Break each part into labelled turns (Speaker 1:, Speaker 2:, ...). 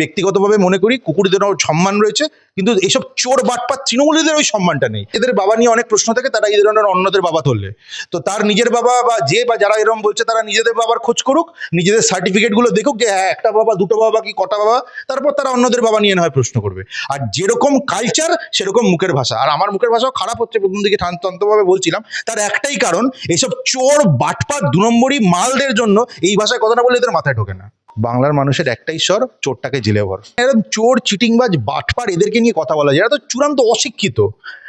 Speaker 1: ব্যক্তিগতভাবে মনে করি কুকুরদেরও সম্মান রয়েছে, কিন্তু এইসব চোর বাটপাত তৃণমূলীদের ওই সম্মানটা নেই। এদের বাবা নিয়ে অনেক প্রশ্ন থাকে, তারা এই ধরনের অন্যদের বাবা ধরলে। তো তার নিজের বাবা বা যে বা যারা এরকম বলছে, তারা নিজেদের বাবার খোঁজ করুক, নিজেদের সার্টিফিকেটগুলো দেখুক যে হ্যাঁ একটা বাবা, দুটো বাবা কি কটা বাবা, তারপর তারা অন্যদের বাবা নিয়ে না হয় প্রশ্ন করবে। আর যেরকম কালচার সেরকম মুখের ভাষা। আর আমার মুখের ভাষাও খারাপ হচ্ছে, প্রথম দিকে শান্তভাবে বলছিলাম। তার একটাই কারণ এইসব চোর বাটপাত দু নম্বরই মালদের জন্য এই ভাষায় কথাটা বলে এদের মাথায় ঢোকে না। বাংলার মানুষের একটাই স্বর, চোরটাকে জেলে ভর। এরকম চোর, চিটিংবাজ, বাটপার এদেরকে নিয়ে কথা বলা যায়। এরা তো চূড়ান্ত অশিক্ষিত।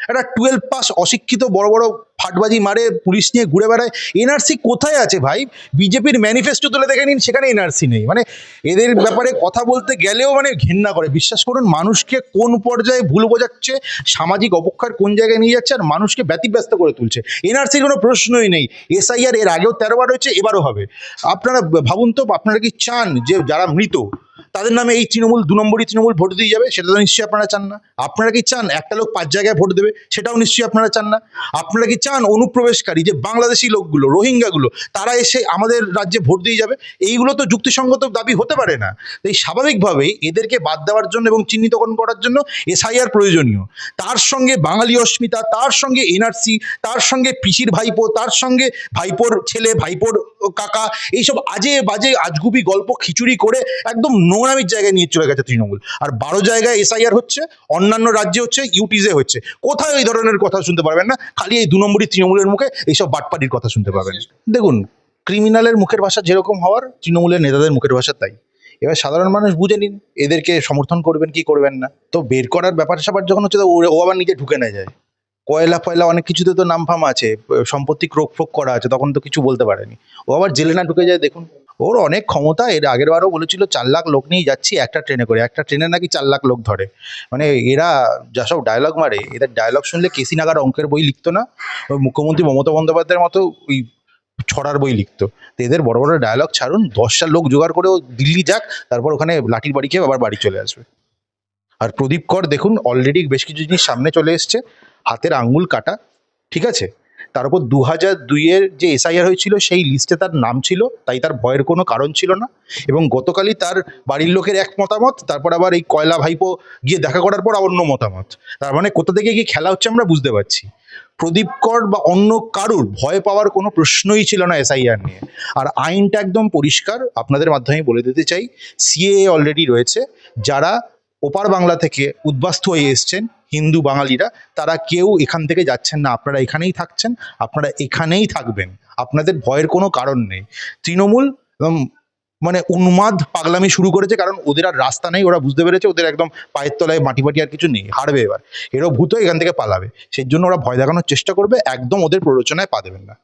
Speaker 1: একটা টুয়েলভ পাস অশিক্ষিত বড় বড় ফাটবাজি মারে, পুলিশ নিয়ে ঘুরে বেড়ায়। এনআরসি কোথায় আছে ভাই? বিজেপির ম্যানিফেস্টো তুলে দেখে নিন, সেখানে এনআরসি নেই। মানে এদের ব্যাপারে কথা বলতে গেলেও মানে ঘেন্না করে। বিশ্বাস করুন, মানুষকে কোন পর্যায়ে ভুল বোঝাচ্ছে, সামাজিক অবক্ষার কোন জায়গায় নিয়ে যাচ্ছে, আর মানুষকে ব্যতিব্যস্ত করে তুলছে। এনআরসির কোনো প্রশ্নই নেই। এসআইআর এর আগেও তেরো বার হয়েছে, এবারও হবে। আপনারা ভাবুন তো, আপনারা কি চান যে যারা মৃত তাদের নামে এই তৃণমূল, দু নম্বরই তৃণমূল ভোট দিয়ে যাবে সেটা তো নিশ্চয়ই আপনারা চান না। আপনারা কি চান একটা লোক পাঁচ জায়গায় ভোট দেবে, সেটাও নিশ্চয়ই আপনারা চান না। আপনারা কি চান অনুপ্রবেশকারী, যে বাংলাদেশি লোকগুলো, রোহিঙ্গাগুলো, তারা এসে আমাদের রাজ্যে ভোট দিয়ে যাবে? এইগুলো তো যুক্তিসঙ্গত দাবি হতে পারে না। তাই স্বাভাবিকভাবেই এদেরকে বাদ দেওয়ার জন্য এবং চিহ্নিতকরণ করার জন্য এসআইআর প্রয়োজনীয়। তার সঙ্গে বাঙালি অস্মিতা, তার সঙ্গে এনআরসি, তার সঙ্গে পিসির ভাইপো, তার সঙ্গে ভাইপোর ছেলে, ভাইপোর কাকা, এইসব আজে বাজে, আজগুবি গল্প, খিচুড়ি করে একদম নোংরামির জায়গায় নিয়ে চলে গেছে তৃণমূল। আর বারো জায়গায় এসআইআর হচ্ছে, অন্যান্য রাজ্যে হচ্ছে ইউটিজে হচ্ছে। কোথায় এই ধরনের কথা শুনতে পারবেন না? খালি এই দু নম্বরই তৃণমূলের মুখে এইসব বাটপাটির কথা শুনতে পাবেন দেখুন, ক্রিমিনালের মুখের ভাষা যেরকম হওয়ার, তৃণমূলের নেতাদের মুখের ভাষা তাই। এবার সাধারণ মানুষ বুঝে নিন, এদেরকে সমর্থন করবেন কি করবেন না। তো বের করার ব্যাপার স্যাপার যখন হচ্ছে তো ও- আবার নিজে ঢুকে না যায়। কয়লা ফয়লা অনেক কিছুতে তো নাম ফাম আছে, সম্পত্তি ক্রোক ফ্রোক করা আছে, তখন তো কিছু বলতে পারেনি। ও আবার জেলে না ঢুকে যায়, দেখুন। ওর অনেক ক্ষমতা, এর আগের বারও বলেছিল, চার লাখ লোক নিয়ে যাচ্ছি, একটা ট্রেনে করে। একটা ট্রেনে নাকি চার লাখ লোক ধরে। মানে এরা যা সব ডায়লগ মারে, এদের ডায়লগ শুনলে কেসি নাগার অঙ্কের বই লিখতো না? মুখ্যমন্ত্রী মমতা বন্দ্যোপাধ্যায়ের মতো ওই ছড়ার বই লিখতো। তো এদের বড় বড় ডায়লগ ছাড়ুন, দশটা লোক জোগাড় করে ও দিল্লি যাক, তারপর ওখানে লাঠির বাড়ি খেয়ে আবার বাড়ি চলে আসবে। আর প্রদীপ কর, দেখুন অলরেডি বেশ কিছু জিনিস সামনে চলে এসছে। হাতের আঙ্গুল কাটা, ঠিক আছে? তার উপর দু হাজার দুইয়ের যে এসআইআর হয়েছিল, সেই লিস্টে তার নাম ছিল, তাই তার ভয়ের কোনো কারণ ছিল না। এবং গতকালই তার বাড়ির লোকের এক মতামত, তারপর আবার এই কয়লা ভাইপো গিয়ে দেখা করার পর অন্য মতামত। তার মানে কোথা থেকে কি খেলা হচ্ছে আমরা বুঝতে পারছি। প্রদীপ কর বা অন্য কারুর ভয় পাওয়ার কোনো প্রশ্নই ছিল না এসআইআর নিয়ে। আর আইনটা একদম পরিষ্কার, আপনাদের মাধ্যমে বলে দিতে চাই সিএ অলরেডি রয়েছে। যারা ওপার বাংলা থেকে উদ্বাস্তু হয়ে এসছেন হিন্দু বাঙালিরা, তারা কেউ এখান থেকে যাচ্ছেন না। আপনারা এখানেই থাকছেন, আপনারা এখানেই থাকবেন। আপনাদের ভয়ের কোনো কারণ নেই। তৃণমূল মানে উন্মাদ পাগলামি শুরু করেছে কারণ ওদের আর রাস্তা নেই, ওরা বুঝতে পেরেছে ওদের একদম পায়ের তলায় মাটি মাটি আর কিছু নেই। হারবে এবার। এরও ভূত এখান থেকে পালাবে। সেই জন্য ওরা ভয় দেখানোর চেষ্টা করবে, একদম ওদের প্ররোচনায় পা দেবেন না।